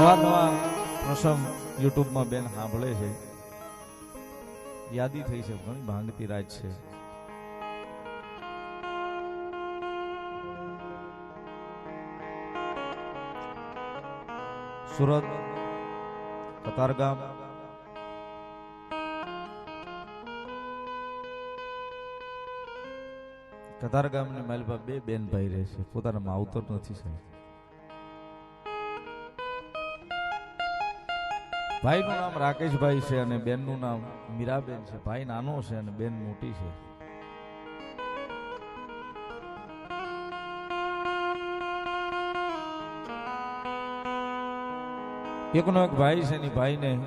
નવા નવા પ્રસંગ યુટ્યુબમાં બેન સાંભળે છે. યાદી થઈ છે, ઘણી ભાંગતી રાજ છે. સુરત, કતારગામ. કતારગામની માલપા બે બેન ભાઈ રહે છે. પોતાના માવતર નથી સાહેબ. ભાઈનું નામ રાકેશભાઈ છે અને બેનનું નામ મીરાબેન છે. ભાઈ નાનો છે અને બેન મોટી છે. એકનો એક ભાઈ છે એની ભાઈને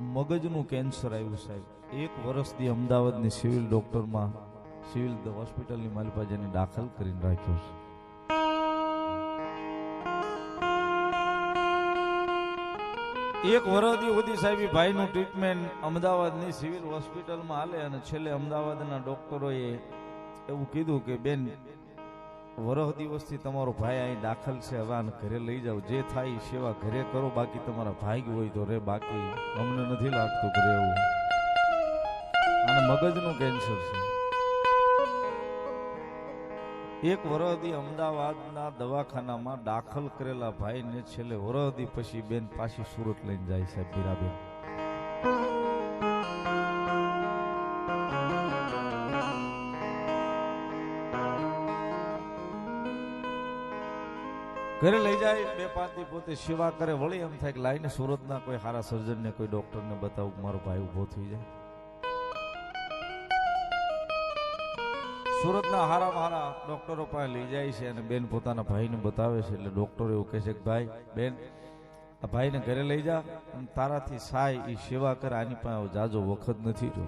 મગજનું કેન્સર આવ્યું સાહેબ. એક વર્ષથી અમદાવાદની સિવિલ ડોક્ટરમાં, સિવિલ હોસ્પિટલની માલિપા જેને દાખલ કરીને રાખ્યો છે. એક વર્ષથી સુધી સાહેબ ભાઈનું ટ્રીટમેન્ટ અમદાવાદની સિવિલ હોસ્પિટલમાં હાલે અને છેલ્લે અમદાવાદના ડોક્ટરોએ એવું કીધું કે, બેન, વરહ દિવસથી તમારો ભાઈ અહીં દાખલ છે, હવે આને ઘરે લઈ જાઓ. જે થાય સેવા ઘરે કરો, બાકી તમારા ભાઈ હોય તો રે, બાકી અમને નથી લાગતું ઘરે એવું. અને મગજનું કેન્સર છે. એક વરહદી અમદાવાદના દવાખાનામાં દાખલ કરેલા ભાઈને છેલ્લે વરહદી પછી બેન પાછી સુરત લઈને જાય સાહેબ બીરાબેન ઘરે લઈ જાય, બે પાંચથી પોતે સેવા કરે, વળી એમ થાય કે લાઈને સુરતના કોઈ સારા સર્જનને કોઈ ડોક્ટરને બતાવું મારો ભાઈ ઊભો થઈ જાય. સુરતના હારા હારા ડોક્ટરો પાસે લઈ જાય છે અને બેન પોતાના ભાઈને બતાવે છે. એટલે ડોક્ટર એવું કહે છે કે ભાઈ, બેન, આ ભાઈને ઘરે લઈ જા અને તારાથી સાય એ સેવા કરે, આની પાસે જાજો વખત નથી જો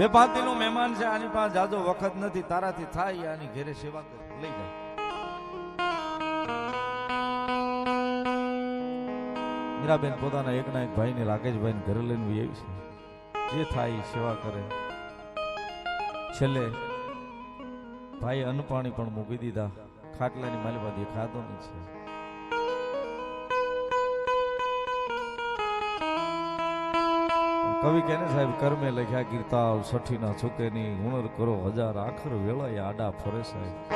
બે પાંચ દિનનો મહેમાન છે, આની પાસે જાજો વખત નથી. તારાથી થાય, આની ઘરે સેવા કરે, લઈ જાય મીરાબેન પોતાના એકના એક ભાઈને રાકેશભાઈને ઘરે લઈને આવી છે. જે થાય સેવા કરે. છેલ્લે ભાઈ અનપાણી પણ મૂકી દીધા. ખાટલાની માલબાદી ખાધો નહીં છે. કવિ કેને સાહેબ, કર્મે લખ્યા કીર્તાવ સઠી ના છુકે ની હુણર કરો હજાર, આખર વેળાએ આડા ફરે સાહેબ.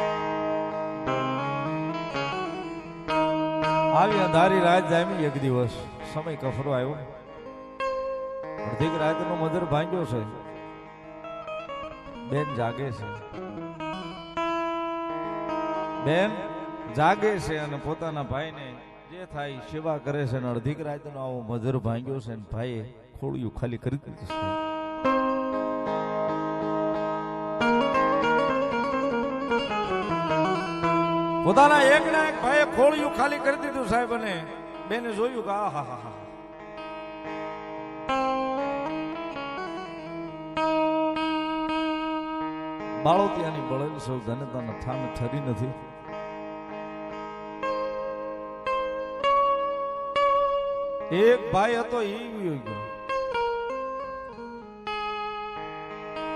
આવી ધારી રાત જામી એક દિવસ. સમય કફરો આવ્યો. અડધીક રાતનો મધર ભાંગ્યો છે બેન જાગે છે. બેન જાગે છે અને પોતાના ભાઈને જે થાય સેવા કરે છે અને અડધીક રાતનો આવો મધર ભાંગ્યો છે ને ભાઈએ ખોળિયું ખાલી કરી દીધું છે. પોતાના એક ના એક ભાઈએ ખોળિયું ખાલી કરી દીધું સાહેબ અને બેને જોયું કે આ હા હા હા. બાળોતિયાની બળેલ સૌ ધનતાના ઠામે ઠરી નથી. એક ભાઈ હતો એ ગયો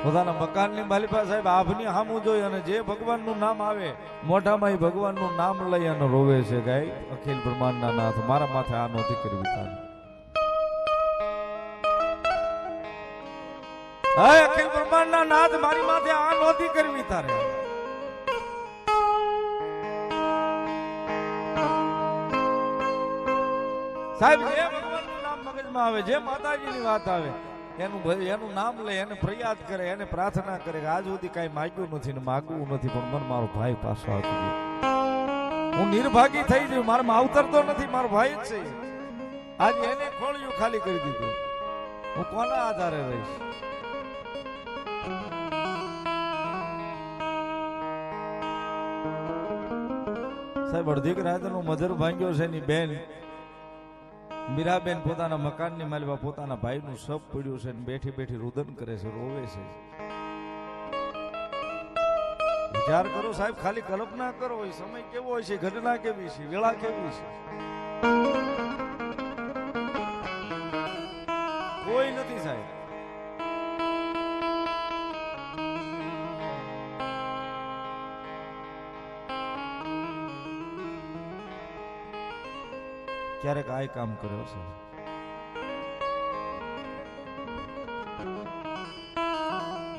પોતાના મકાનની માલિપા સાહેબ આભની હામું જોઈ અને જે ભગવાનનું નામ આવે, મોઢામાં ઈ ભગવાનનું નામ લઈ અને રોવે છે ગાય, અખિલ બ્રહ્માંડના નાથ. મારા માથે આ નહોતી કરવી તારે હાય, અખિલ બ્રહ્માંડના નાથ મારી માથે આ નહોતી કરવી તારે. સાહેબ જે ભગવાનનું નામ મગજમાં આવે, જે માતાજીની વાત આવે, એનું એનું નામ લે, એને ફરિયાદ કરે, એને પ્રાર્થના કરે કે આજ સુધી કાંઈ માગ્યું નથી ને માગવું નથી, પણ મને મારો ભાઈ પાછો આપી હું નિર્ભાગી થઈ ગયું, મારા માવતર તો નથી, મારો ભાઈ જ છે. આજે એને ખોળિયું ખાલી કરી દીધું. હું કોના આધારે રહીશ? સાહેબ અડધીક રાતનો મધર ભાંગ્યો છે એની બેન. મીરાબેન પોતાના મકાનની માલિકા પોતાના ભાઈનું સપ પડ્યું છે બેઠી બેઠી રુદન કરે છે, રોવે છે. વિચાર કરો સાહેબ, ખાલી કલ્પના કરો સમય કેવો હોય છે, ઘટના કેવી છે, વેળા કેવી છે? ક્યારેક આ કામ કર્યો છે.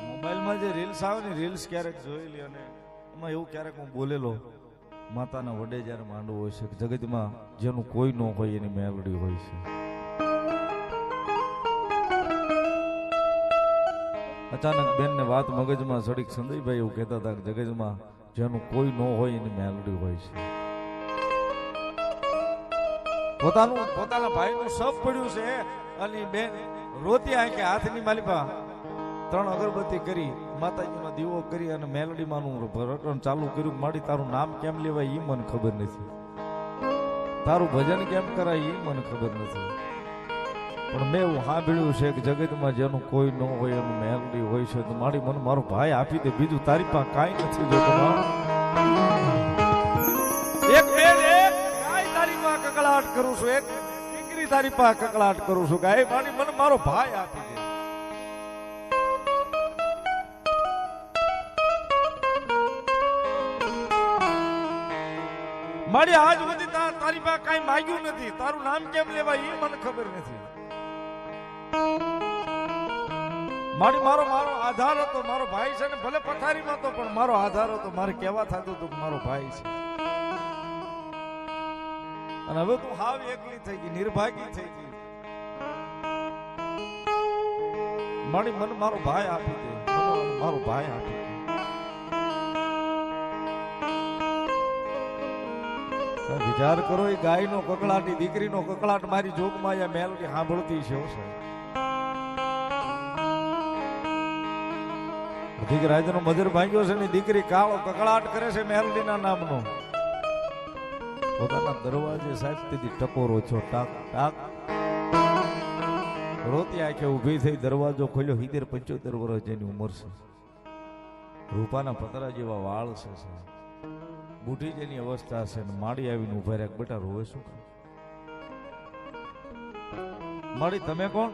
મોબાઈલમાં જે રીલ્સ આવે ને રીલ્સ ક્યારેક જોયેલી અને એમાં એવું ક્યારેક હું બોલેલો, માતાના વડે જ્યારે માંડવો હોય છે, જગતમાં જેનું કોઈ ન હોય એની મેલડી હોય છે. અચાનક બેનને વાત મગજમાં સડીક સંદીપભાઈ એવું કહેતા હતા કે જગતમાં જેનું કોઈ ન હોય એની મેલડી હોય છે. પોતાનું, પોતાના ભાઈનું સપ પડ્યું છે અને બેન રોતી આંખે હાથની માલિપા. ત્રણ અગરબત્તી કરી, માતાજીનો દીવો કરી અને મેલડીમાંનું રટણ ચાલુ કર્યું. માડી, તારું નામ કેમ લેવાય એ મને ખબર નથી. તારું ભજન કેમ કરાય એ મને ખબર નથી. પણ મેં એવું સાંભળ્યું છે કે જગતમાં જેનું કોઈ ન હોય એનું મેલડી હોય છે. તો મારી મને, મારો ભાઈ આપી દે. બીજું તારી પાસે કાંઈ નથી જોતું પાસે કકળાટ કરું છું. એક દીકરી તારી પાસે કકળાટ કરું છું. ગાય મારી મને મારો ભાઈ આપી દે. મારી આજ સુધી તારી પાસે કઈ માંગ્યું નથી. તારું નામ કેમ લેવાય એ મને ખબર નથી. મારી, મારો મારો આધાર હતો. મારો ભાઈ છે ને ભલે પથારીમાં હતો, પણ મારો આધાર હતો. મારે કેવા થતું હતું કે મારો ભાઈ છે. અને હવે તું હાવ એકલી થઈ ગઈ, નિર્ભાગી થઈ ગઈ. મારી મન મારો ભાઈ આપી દે મારો ભાઈ આપી વિચાર કરો, એ ગાયનો કકળાટ, દીકરીનો કકળાટ મારી જોગમાં આ મેલડી સાંભળતી છે સાહેબ. અધિક રાજનો મજર ભાંગ્યો છે ને, દીકરી કાળો કકળાટ કરે છે મેલડીના નામનો. પોતાના દરવાજે સાહેબ તેથી ટકોરો છો, ટાક ટાક. રોતી આંખે ઊભી થઈ દરવાજો ખોલ્યો, હિતેર પંચોતેર વર્ષ જેની ઉંમર છે. રૂપાના પતરા જેવા વાળ છે બુઢી જેની અવસ્થા છે ને માડી આવીને ઊભા રહ્યા બેટા રોવે શું? માડી તમે કોણ?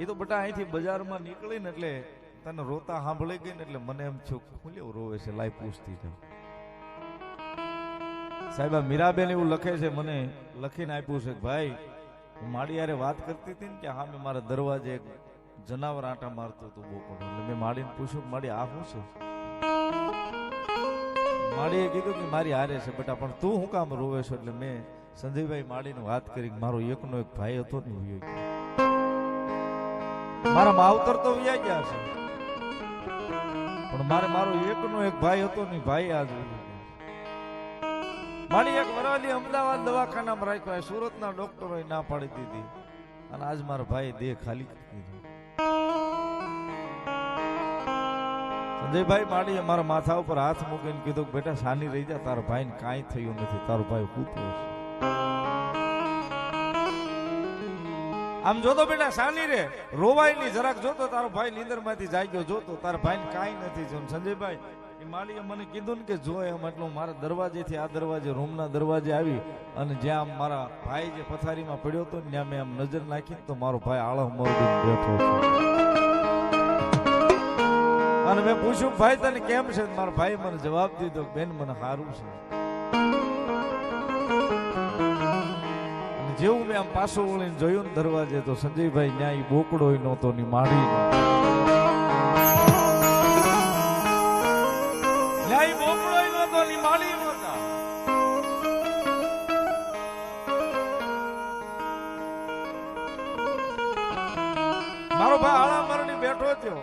એ તો બેટા અહીંથી બજારમાં નીકળીને એટલે તને રોતા સાંભળી ગઈ ને એટલે મને એમ છું ખુલ્યો રોવે છે, લાઈ પૂછતી જાઉં. સાહેબ મીરાબેન એવું લખે છે, મને લખીને આપ્યું છે ભાઈ, હું માડી યારે વાત કરતી હતી ને કે હા, મેં મારા દરવાજે એક જનાવર આટા મારતો હતો બોકડો એટલે મેં માડીને પૂછ્યું માડી આ શું છે? માડીએ કીધું કે મારી હારે છે બેટા, પણ તું શું કામ રોવે છો? એટલે મેં સંજયભાઈ માડીને વાત કરી મારો એકનો એક ભાઈ હતો ને વયો. મારા માવતર તો વ્યા ગયા છે. પણ મારે મારો એકનો એક ભાઈ હતો ને ભાઈ આ ગયો. મારી એક વરાલી અમદાવાદ દવાખાનામાં રાખ્યો સુરતના ડોક્ટરોએ ના પાડી દીધી. અને આજ મારા ભાઈ દેહ ખાલી કરી દીધો. સંજયભાઈ માડીએ મારા માથા ઉપર હાથ મૂકીને કીધું કે બેટા, સાની રહી જા, તારા ભાઈને કાંઈ થયું નથી, તારો ભાઈ કૂતો છે. આમ જોતો બેટા, સાની રે રોવાય નહીં જરાક જોતો, તારો ભાઈ નીંદરમાંથી જાગ્યો, જોતો, તારા ભાઈ કાંઈ નથી જોયું સંજયભાઈ એ મને કીધું ને કે જો એમ એટલું મારા દરવાજેથી આ દરવાજે, રૂમના દરવાજે આવી અને જ્યાં મારા ભાઈ જે પથારીમાં પડ્યો હતો ને ત્યાં મેં આમ નજર નાખી તો મારો ભાઈ આળહ મરદીને બેઠો છે. અને મેં પૂછ્યું, ભાઈ, તને કેમ છે? મારા ભાઈ મને જવાબ દીધો, બેન, મને સારું છે. જેવું મેં આમ પાછું વળીને જોયું ને દરવાજે, તો સંજયભાઈ ન્યાય બોકડો નહોતો, ની માડી મારો ભાઈ આળા મરણી બેઠો થયો.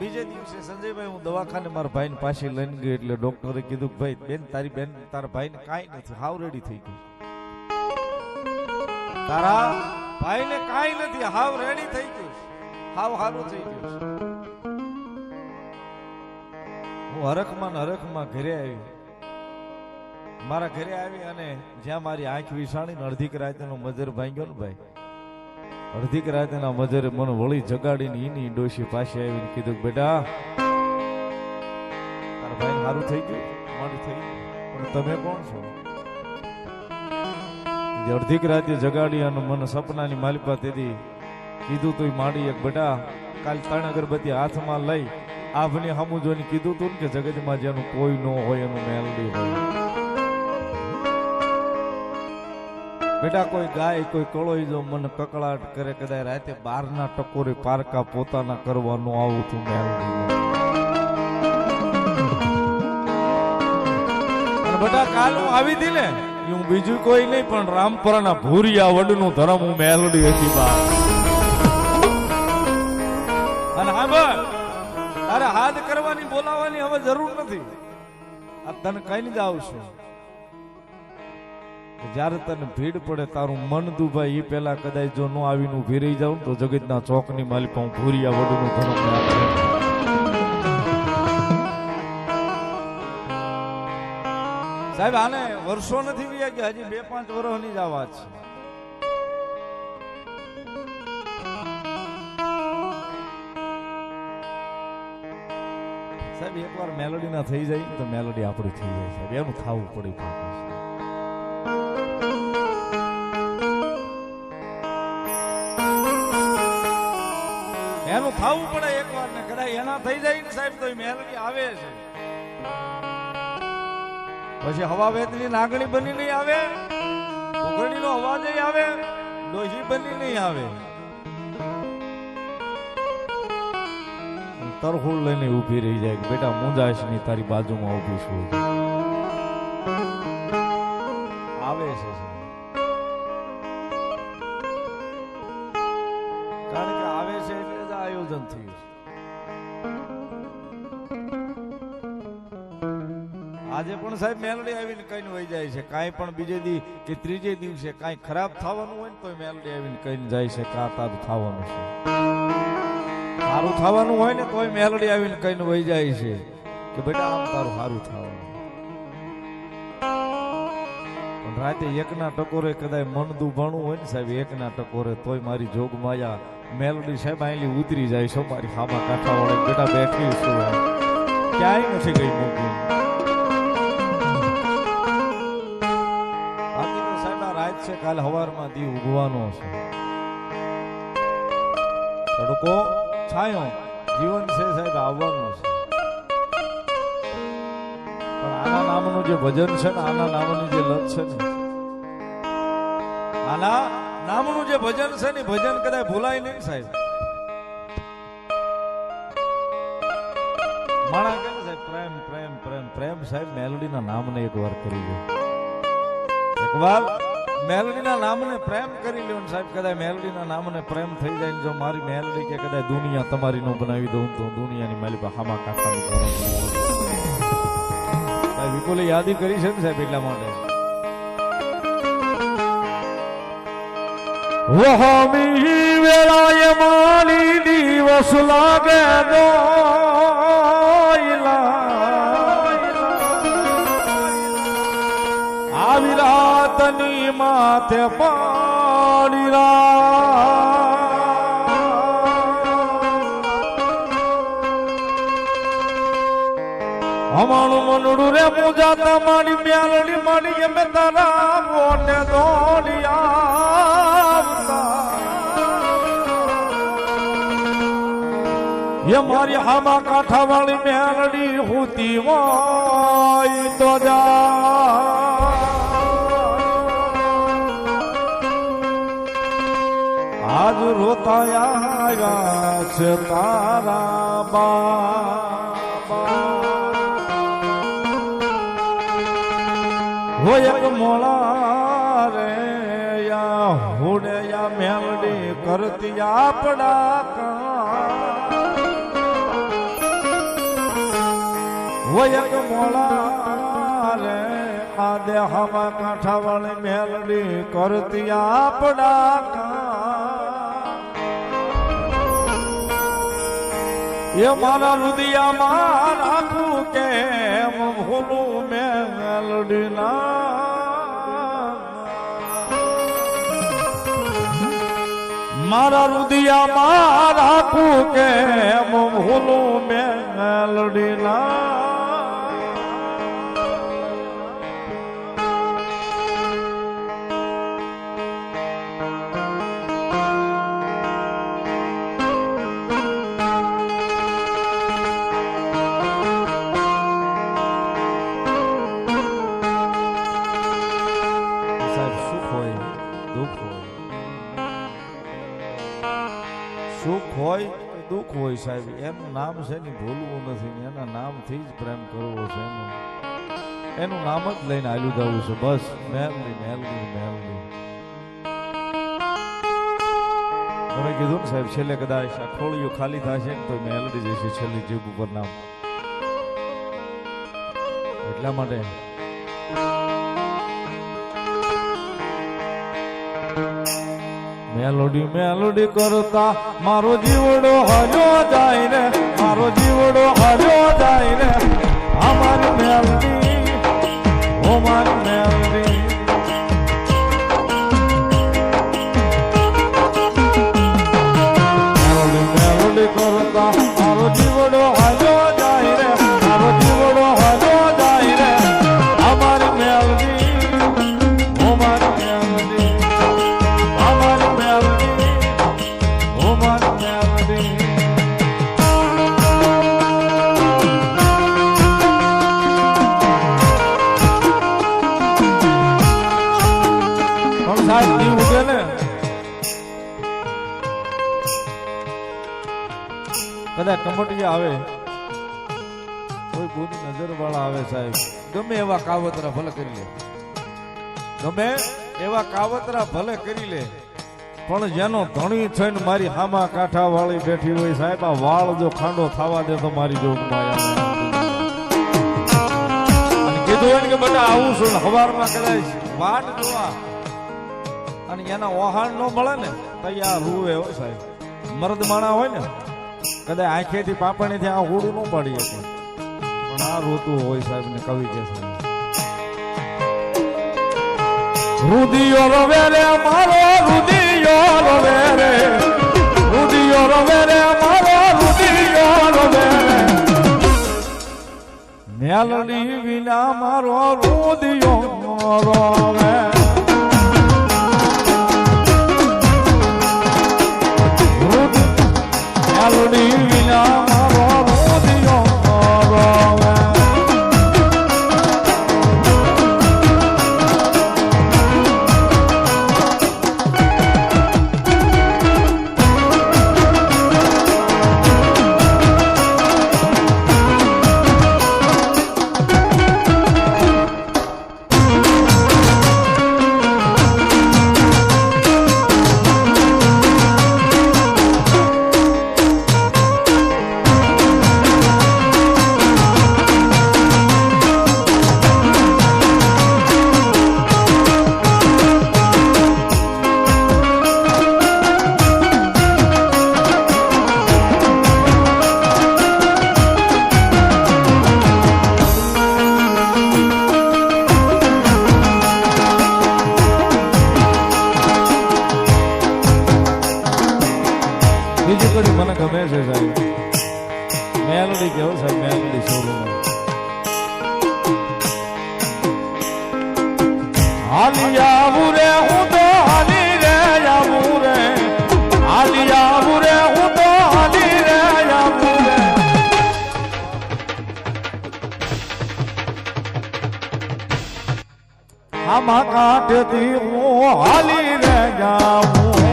બીજે દિવસે સંજયભાઈ, હું દવાખાને મારા ભાઈને પાસે લઈને ગયો એટલે ડોક્ટરે કીધું, ભાઈ, બેન, તારી બેન, તારા ભાઈને કાંઈ નથી, હાવ રેડી થઈ ગયું તારા ભાઈને કાંઈ નથી, હાવ રેડી થઈ ગયું હાવ હારું થઈ ગયું હું હરખમાં હરખમાં ઘરે આવી. મારા ઘરે આવી અને જ્યાં મારી આંખ વિસાણી ને અડધી રાતનો મજર ભાંગ્યો ને ભાઈ અડધીક રાતના મજરે મને વળી જગાડીને એની ડોશી પાસે આવીને કીધું બેટા, તારા ભાઈ સારું થઈ ગયું મારી થઈ પણ તમે કોણ છો? અડધીક રાતે જગાડી અને મને સપનાની માલિપા તેથી કીધું તું માડી એક બેટા, કાલ ત્રણ અગરબત્તી હાથમાં લઈ આભની હમુ જોઈને કીધું તું ને કે જગતમાં જેનું કોઈ ન હોય એનું મેલડી હોય. બેટા કોઈ ગાય, કોઈ કળોઈ જો મને કકળાટ કરે કદાચ રાતે બારના ટકોરે પારકા પોતાના કરવાનું આવું છું અને બેટા કાલ હું આવી હતી ને હું બીજું કોઈ નહીં, પણ રામપરાના ભૂરિયા વડનું ધરમ હું મેલડી હતી બા. અને હા તારે હાથ કરવાની, બોલાવવાની હવે જરૂર નથી. આ તને કઈ જ આવશું. જ્યારે તને ભીડ પડે, તારું મન દુભાય એ પેલા કદાચ જો ન આવીને ઊભી રહી જાઉં તો જગતના ચોકની માલિક હું ભૂરિયા વડનું ધર્મ સાહેબ, આને વર્ષો નથી વ્યા કે હજી બે પાંચ વર્ષની જ આ વાત છે. સાહેબ, એકવાર મેલોડી ના થઈ જાય તો મેલોડી આપણી થઈ જાય, સાહેબ. એનું થવું પડે પાકું ને થઈ જાય ને સાહેબ, તો મેલડી આવે છે. પછી હવા વેદની નાગણી બની નહીં આવે ઉઘડીનો અવાજ આવે ડોહી બની નહીં આવે. તરફોડ લઈને ઊભી રહી જાય કે બેટા મુંજાશની તારી બાજુમાં ઊભી છું. કાંઈ પણ બીજે દી કે ત્રીજે દિવસે કાંઈ ખરાબ થવાનું હોય ને તો મેલડી આવીને કહીને જાય છે કે તારું થવાનું છે. સારું થવાનું હોય ને તોય મેલડી આવીને કહીને વહી જાય છે કે બેટા આમ તારું સારું થવાનું. પણ રાતે એકના ટકોરે કદાચ મન દુભાણું હોય ને સાહેબ, એકના ટકોરે તોય મારી જોગ માયા મેલડી સાહેબ આયલી ઉતરી જાય છો, મારી હામા કાંઠા વાળે બેટા બેઠી છું ક્યાંય નથી ગઈ મૂકી છે, કાલ હવારમાં દી ઉગવાનો છે. તડકો છાયો. જીવન છે સાહેબ આવવાનું છે. પણ આના નામનું જે ભજન છે ને, આના નામનું જે લત છે ને, આના નામનું જે ભજન છે ને ભજન કદાચ ભૂલાય નહીં સાહેબ. માણા કે સાહેબ, પ્રેમ પ્રેમ પ્રેમ પ્રેમ સાહેબ, મેલોડીના નામને એકવાર કરી લો. એકવાર મેલડીના નામને પ્રેમ કરી લ્યો સાહેબ કદાચ મેલડીના નામને પ્રેમ થઈ જાય જો મારી મેલડી કે કદાચ દુનિયા તમારી નો બનાવી દઉં તો દુનિયાની મેલી હામા કાકાનું વિપુલે યાદી કરી છે ને સાહેબ એટલા માટે? વહામી વેળાએ મારી દિવસ લાગે આવી માથે પાડી અમારું મનડું રે પૂજા તમારી મ્યાલડી મારી એમ તારા મોટે દોડિયા એ મારી હામા કાંઠા વાળી મેરડી હોતી હોય તો જા. આજ રોતા આવ્યા છે તારા બાબા હોય એક મોળા રે યા હુડે યા મેલડી કરતી આપડા હોય એક મોળા રે આ દેહમાં કાંઠા વાળી મેલડી કરતી આપડા કા એ મારા રુદિયામાં રાખું કેમ ભૂલું મેલડીના. મારા રુદિયામાં રાખું કેમ ભૂલું મેલડીના. એનું નામ છે ને ભૂલવું નથી એના નામથી જ પ્રેમ કરવો છે એનું. એનું નામ જ લઈને આલ્યું જવું છે, બસ મેલની મેલની મેલની તમે કીધું ને સાહેબ, છેલ્લે કદાચ આ ખોળીઓ ખાલી થશે ને તો મેલડી જશે છેલ્લી જીભ ઉપર નામ. એટલા માટે મેલોડી મેલોડી કરતા મારો જીવડો હર્યો જાય ને, મારો જીવડો હર્યો જાય ને. અમારી મેલડી, ઓ મારી મેલડી. ગમે એવા કાવતરા ભલે કરી લે. ગમે એવા કાવતરા ભલે કરી લે. પણ જેનો ધણી થઈને મારી હામા કાંઠા વાળી બેઠી હોય સાહેબ, આ વાળ જો ખાંડો થવા દે તો મારી જોગ કીધું હોય કે બેટા આવું છું હવારમાં કદાચ વાટ જોવા. અને એના વહાણ ન મળે ને તૈયાર રૂવે હોય સાહેબ. મર્દ માણા હોય ને, કદાચ આંખેથી પાપણીથી આ હોડું ન પાડી શકે. આ રોતું હોય સાહેબ ને કવિ કે છે રુદિયો રવે રે મારો, રુદિયો રવે રે. રુદિયો રવે રે મારો, રુદિયો રવે રે. મેલડી વિના મારો રુદિયો રવે. રુદ- મેલડી વિના કડી મને ગમે છે સાહેબ. મેલોડી કેવો સાહેબ મેલોડી શોરૂમ હાલી આવું રે, હું તો હાલી રે આવું રે. હાલી આવું રે, હું તો હાલી રે આવું રે. આમાં કાંઠેથી હું હાલી રે જાઉં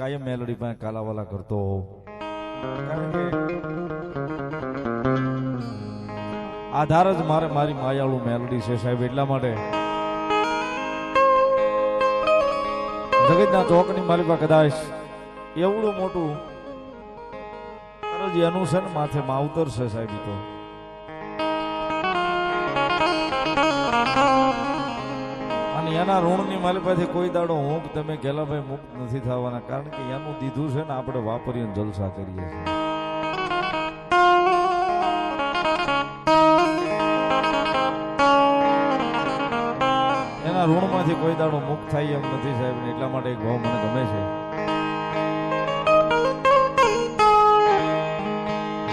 કાયમ મેલડી પાસે કાલાવાલા કરતો. કારણ આધાર જ મારે મારી માયાળું મેલડી છે સાહેબ, એટલા માટે. જગતના ચોકની પાસે કદાચ એવડું મોટું એનું છે ને માથે માવતર છે સાહેબ તો. અને એના ઋણની મારી પાસે કોઈ દાડો હું તમે ગેલાભાઈ મુક્ત નથી થવાના. કારણ કે એનું દીધું છે ને આપણે વાપરીને જલસા કરીએ છીએ. એના ઋણમાંથી કોઈ દાડો મુક્ત થાય એમ નથી સાહેબ એટલા માટે એક મને ગમે છે.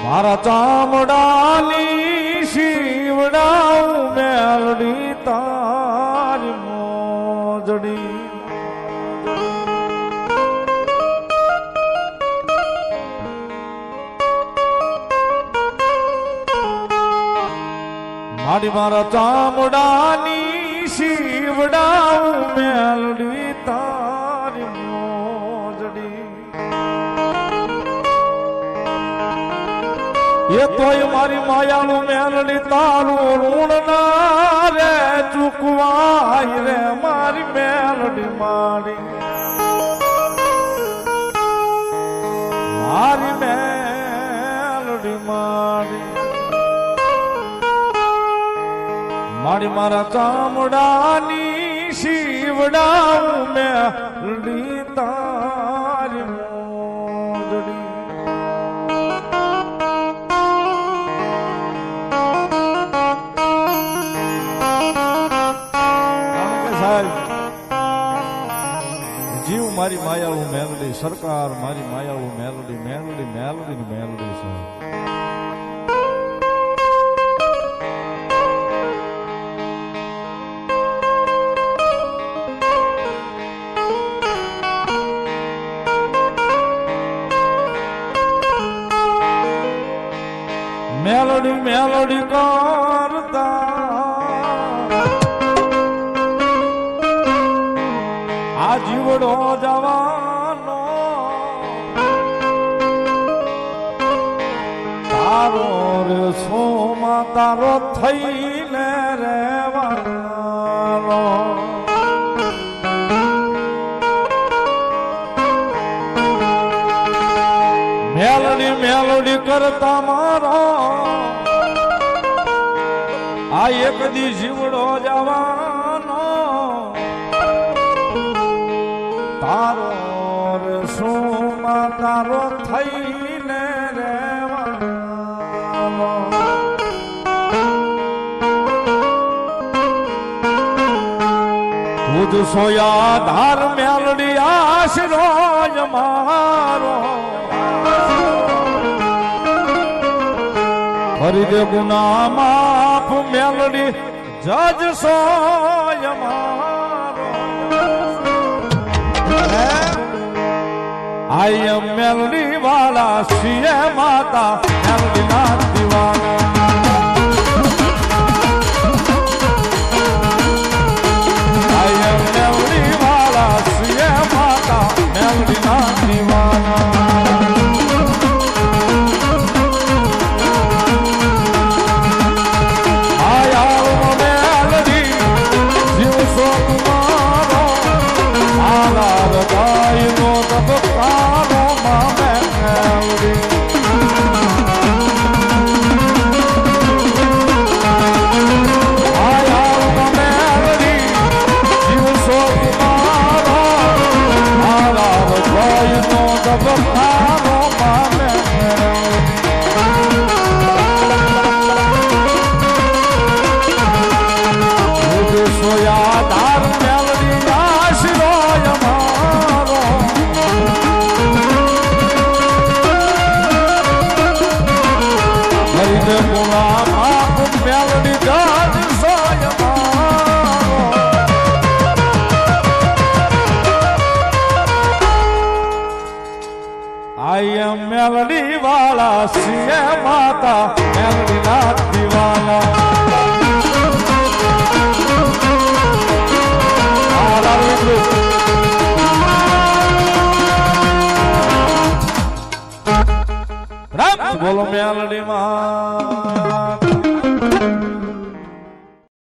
મારા ચામડાની શિવડા મેળડી તારી મારી મારા ચામડાની શિવડાવું મેલડી તારી મોજડી. એ તોય મારી માયાનું મેલડી તારું ઋણ ના રે, ચૂકવાય રે મારી મેલડી મારી મારી મેલડી મારી મારી મારા ચામડાની શિવડાવું મેં તારી મોજડી કારણ કે સાહેબ, જીવ મારી માયાળું મેલડી, સરકાર મારી માયાળું મેલડી મેલડી મેલડી ને મેલડી છે. જવાનો. તારો રે સોમાં તારો થઈને રેવાનો મેલડી મેલડી કરતા મારો. આ એક દી જીવડો જવાનો. તારો થઈને રેવાનો તુજ સોયા ધાર મેલડી આશરો મારો. ફરી દે ગુના માફ મેલડી જજ સોય મારો આઈ એમ મેલડી વાળા સિંહ માતા મેલડી ના દીવાના